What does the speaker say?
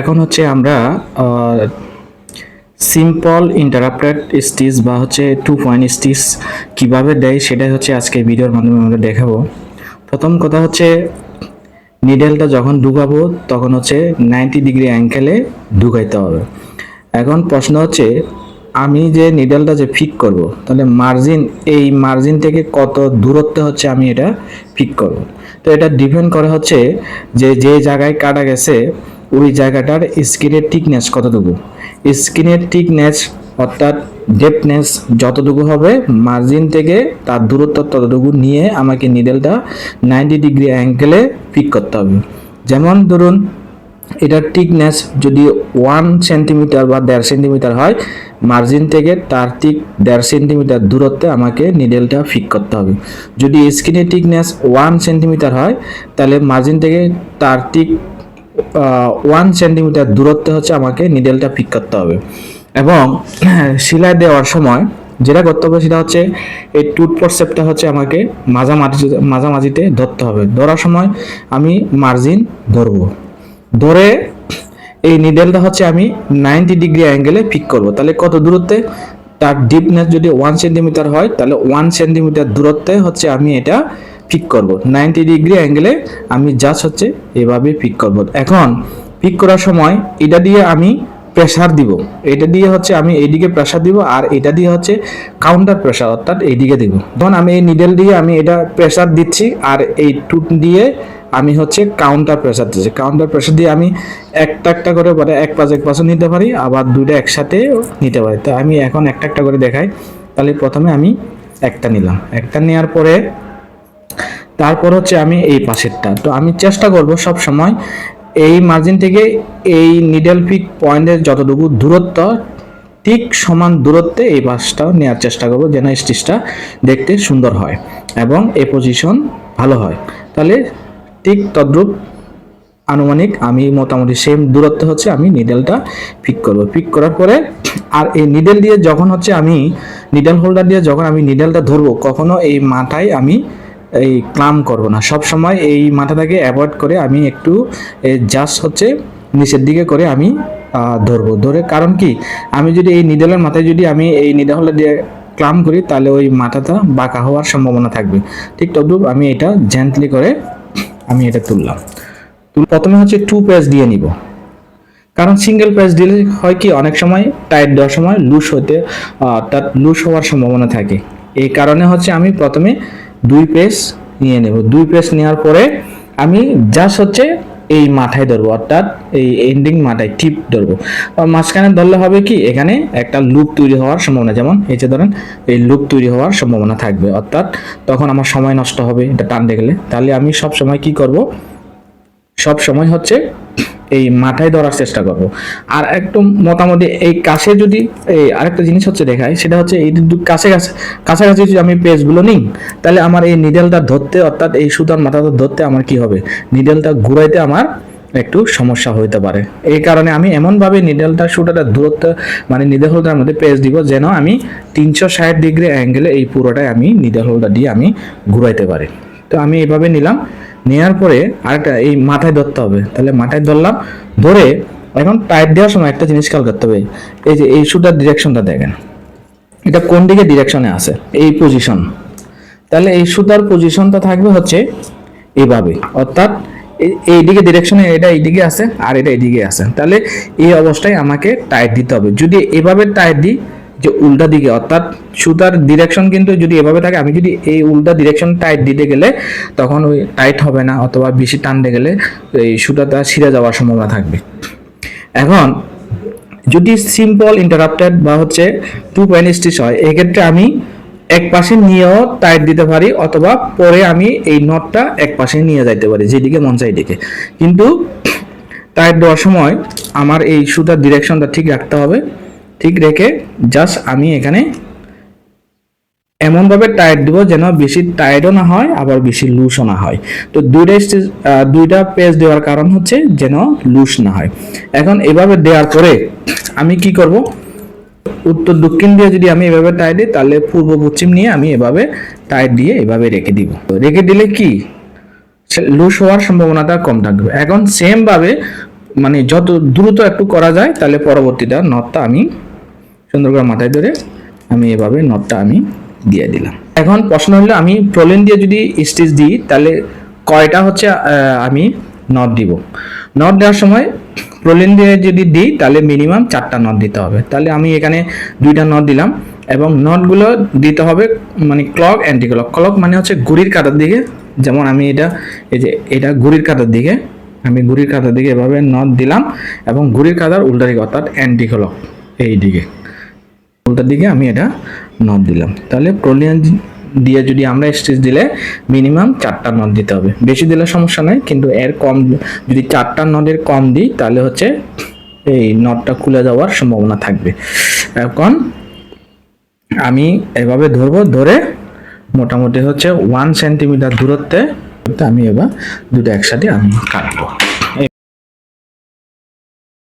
এখন হচ্ছে আমরা সিম্পল ইন্টারাপ্টেড স্টিচ বা হচ্ছে টু পয়েন্ট স্টিচ কীভাবে দেয় সেটাই হচ্ছে আজকে ভিডিওর মাধ্যমে আমরা দেখাবো। প্রথম কথা হচ্ছে নিডেলটা যখন ঢুকাবো তখন হচ্ছে নাইনটি ডিগ্রি অ্যাঙ্কেলে ঢুকাইতে হবে। এখন প্রশ্ন হচ্ছে, আমি যে নিডেলটা যে ফিক করব, তাহলে মার্জিন এই মার্জিন থেকে কত দূরত্বে হচ্ছে আমি এটা ফিক করব? তো এটা ডিপেন্ড করে হচ্ছে যে যে জায়গায় কাটা গেছে ওই জায়গাটার স্কিনের টিকনেস কতটুকু? স্কিনের টিকনেস অর্থাৎ ডেপনেস যতটুকু হবে মার্জিন থেকে তার দূরত্ব ততটুকু নিয়ে আমাকে নিডেলটা নাইনটি ডিগ্রি অ্যাঙ্গেলে পিক করতে হবে। যেমন ধরুন, এটার টিকনেস যদি ওয়ান সেন্টিমিটার বা দেড় সেন্টিমিটার হয় মার্জিন থেকে তার ঠিক দেড় সেন্টিমিটার দূরত্বে আমাকে নিডেলটা ফিক করতে হবে। যদি স্কিনের টিকনেস ওয়ান সেন্টিমিটার হয়, তাহলে মার্জিন থেকে তার ঠিক ওয়ান সেন্টিমিটার দূরত্বে হচ্ছে আমাকে নিডেলটা পিক করতে হবে। এবং সেলাই দেওয়ার সময় যেটা করতে হবে সেটা হচ্ছে এই টুথ প্রসেপটা হচ্ছে আমাকে মাঝামাঝি মাঝামাঝিতে ধরতে হবে। ধরার সময় আমি মার্জিন ধরবো। ধরে এই নিডেলটা হচ্ছে আমি নাইনটি ডিগ্রি অ্যাঙ্গেলে পিক করব। তাহলে কত দূরত্বে? তার ডিপনেস যদি ওয়ান সেন্টিমিটার হয়, তাহলে ওয়ান সেন্টিমিটার দূরত্বে হচ্ছে আমি এটা পিক করব। নাইনটি ডিগ্রি অ্যাঙ্গেলে আমি জাস্ট হচ্ছে এভাবে পিক করব। এখন পিক করার সময় এটা দিয়ে আমি প্রেসার দিব। এটা দিয়ে হচ্ছে আমি এইদিকে প্রেসার দিব আর এটা দিয়ে হচ্ছে কাউন্টার প্রেসার অর্থাৎ এইদিকে দিব। তখন আমি এই নিডেল দিয়ে আমি এটা প্রেসার দিচ্ছি আর এই টুট দিয়ে আমি হচ্ছে কাউন্টার প্রেসার দিচ্ছি। কাউন্টার প্রেসার দিয়ে আমি একটা একটা করে মানে এক পাঁচ এক পাঁচও নিতে পারি, আবার দুইটা একসাথে নিতে পারি। তো আমি এখন একটা একটা করে দেখাই। তাহলে প্রথমে আমি একটা নিলাম। একটা নেওয়ার পরে তারপর হচ্ছে আমি এই পাশেরটা। তো আমি চেষ্টা করব সব সময় এই মার্জিন থেকে এই নিডেল পিক পয়েন্টের যতটুকু দূরত্ব, ঠিক সমান দূরত্বে এই পাশটাও নেওয়ার চেষ্টা করব যেন স্টিচটা দেখতে সুন্দর হয় এবং এ পজিশন ভালো হয়। তাহলে ঠিক তদ্রূপ আনুমানিক আমি মোটামুটি সেম দূরত্ব হচ্ছে আমি নিডেলটা পিক করব। পিক করার পরে আর এই নিডেল দিয়ে যখন হচ্ছে আমি নিডেল হোল্ডার দিয়ে যখন আমি নিডেলটা ধরবো, কখনো এই মাথায় আমি এই ক্লাম করব না। সব সময় এই মাথাটাকে অ্যাভয়েড করে আমি একটু জাস্ট হচ্ছে নিচের দিকে করে আমি ধরবো। ধরে কারণ কি? আমি যদি এই নিডেলের মাথায় যদি আমি এই নিডেল দিয়ে ক্লাম করি, তাহলে ওই মাথাটা বাঁকা হওয়ার সম্ভাবনা থাকবে। ঠিক তদ্রুপ আমি এটা জেন্টলি করে আমি এটা তুললাম। প্রথমে হচ্ছে টু পেজ দিয়ে নিব। কারণ সিঙ্গেল পেজ দিলে হয় কি? অনেক সময় টাইট দেওয়ার সময় লুজ হতে তার লুজ হওয়ার সম্ভাবনা থাকে। এই কারণে হচ্ছে আমি প্রথমে দুই পেস নিয়ে নেব। দুই পেস নেওয়ার পরে আমি জাস্ট হচ্ছে এই মাথায় ধরবো, অর্থাৎ এই এন্ডিং মাথায় টিপ ধরবো। মাঝখানে ধরলে হবে কি, এখানে একটা লুপ তৈরি হওয়ার সম্ভাবনা, যেমন এই যে ধরেন এই লুপ তৈরি হওয়ার সম্ভাবনা থাকবে, অর্থাৎ তখন আমার সময় নষ্ট হবে, এটা টানতে গেলে। তাহলে আমি সব সময় কি করব সব সময় হচ্ছে এই মাথায় ধরার চেষ্টা করব। আর একটু মোটামুটি এই কাছে যদি, এই আরেকটা জিনিস হচ্ছে দেখায় সেটা হচ্ছে এই কাছে কাছে কাছাকাছি যদি আমি পেজগুলো নিই, তাহলে আমার এই নিডেলটা ধরতে অর্থাৎ এই সুতার মাথাটা ধরতে আমার কি হবে? নিডেলটা ঘুরাইতে আমার একটু সমস্যা হইতে পারে। এই কারণে আমি এমনভাবে নিডেলটা সুতাটা দূরত্ব মানে নিডেল হোল্ডার মধ্যে পেজ দিব যেন আমি তিনশো ষাট ডিগ্রি অ্যাঙ্গেলে এই পুরোটাই আমি নিডেল হোল্ডার দিয়ে আমি ঘুরাইতে পারি। তো আমি এভাবে নিলাম। নেওয়ার পরে আরেকটা এই মাথায় ধরতে হবে। তাহলে মাথায় ধরলাম, ধরে এখন টাইট দেওয়ার সময় একটা জিনিস খেয়াল করতে হবে। এই যে এই সুতার ডিরেকশনটা দেখেন। এটা কোন দিকে ডিরেকশনে আছে? এই পজিশন তাহলে এই সুতার পজিশনটা থাকবে হচ্ছে এইভাবে অর্থাৎ এই- এইদিকে ডিরেকশনে এটা এইদিকে আছে আর এটা এইদিকে আছে। তাহলে এই অবস্থায় আমাকে টাইট দিতে হবে। যদি এভাবে টাইট দিই যে উল্টা দিকে, অর্থাৎ সুতার ডিরেকশন কিন্তু যদি এভাবে থাকে, আমি যদি এই উল্টা ডিরেকশন টাইট দিতে গেলে তখন ওই টাইট হবে না, অথবা বেশি টানতে গেলে এই সুতাটা ছিঁড়ে যাওয়ার সম্ভাবনা থাকবে। এখন, যদি সিম্পল ইন্টারাপ্টেড বা হচ্ছে টু পয়েন্ট স্টিচ হয়, এক্ষেত্রে আমি এক পাশে নিয়েও টাইট দিতে পারি, অথবা পরে আমি এই নটটা এক পাশে নিয়ে যাইতে পারি, যেদিকে মন চাই দিকে কিন্তু টাইট দেওয়ার সময় আমার এই সুতার ডিরেকশনটা ঠিক রাখতে হবে। ঠিক রেখে জাস্ট আমি এখানে এমনভাবে টাইট দিব যেন বেশি টাইটও না হয়, আবার বেশি লুজও না হয়। তো দুইটা স্টেজ দুইটা পেজ দেওয়ার কারণ হচ্ছে যেন লুজ না হয়। এখন এভাবে দেওয়ার পরে আমি কি করব? উত্তর দক্ষিণ দিয়ে যদি আমি এভাবে টাইট দিই, তাহলে পূর্ব পশ্চিম নিয়ে আমি এভাবে টাইট দিয়ে এভাবে রেখে দিব। রেখে দিলে কি? লুজ হওয়ার সম্ভাবনাটা কম থাকবে। এখন সেম ভাবে মানে যত দ্রুত একটু করা যায়, তাহলে পরবর্তীটা নটটা আমি সুন্দর করে মাথায় ধরে আমি এভাবে নটটা আমি দিয়ে দিলাম। এখন প্রশ্ন হলো, আমি প্রলেন দিয়ে যদি স্টিচ দিই, তাহলে কয়টা হচ্ছে আমি নট দিব? নট দেওয়ার সময় প্রলেন দিয়ে যদি দিই, তাহলে মিনিমাম চারটা নট দিতে হবে। তাহলে আমি এখানে দুইটা নট দিলাম এবং নটগুলো দিতে হবে মানে ক্লক অ্যান্টি ক্লক ক্লক মানে হচ্ছে ঘুড়ির কাটার দিকে। যেমন আমি এটা, এই যে এটা ঘুড়ির কাটার দিকে, আমি ঘুড়ির কাটার দিকে এভাবে নট দিলাম এবং ঘুড়ির কাটার উল্টা দিকে, অর্থাৎ অ্যান্টি ক্লক এই দিকে উল্টার দিকে আমি এটা নট দিলাম। তাহলে প্রোলিয়ান দিয়ে যদি আমরা স্টিচ দিলে মিনিমাম চারটা নট দিতে হবে। বেশি দিলে সমস্যা নাই, কিন্তু এর কম যদি চারটা নটের কম দিই, তাহলে হচ্ছে এই নটটা খুলে যাওয়ার সম্ভাবনা থাকবে। এখন আমি এভাবে ধরবো, ধরে মোটামুটি হচ্ছে ওয়ান সেন্টিমিটার দূরত্বে আমি এবার দুটো একসাথে আমি কাটবো।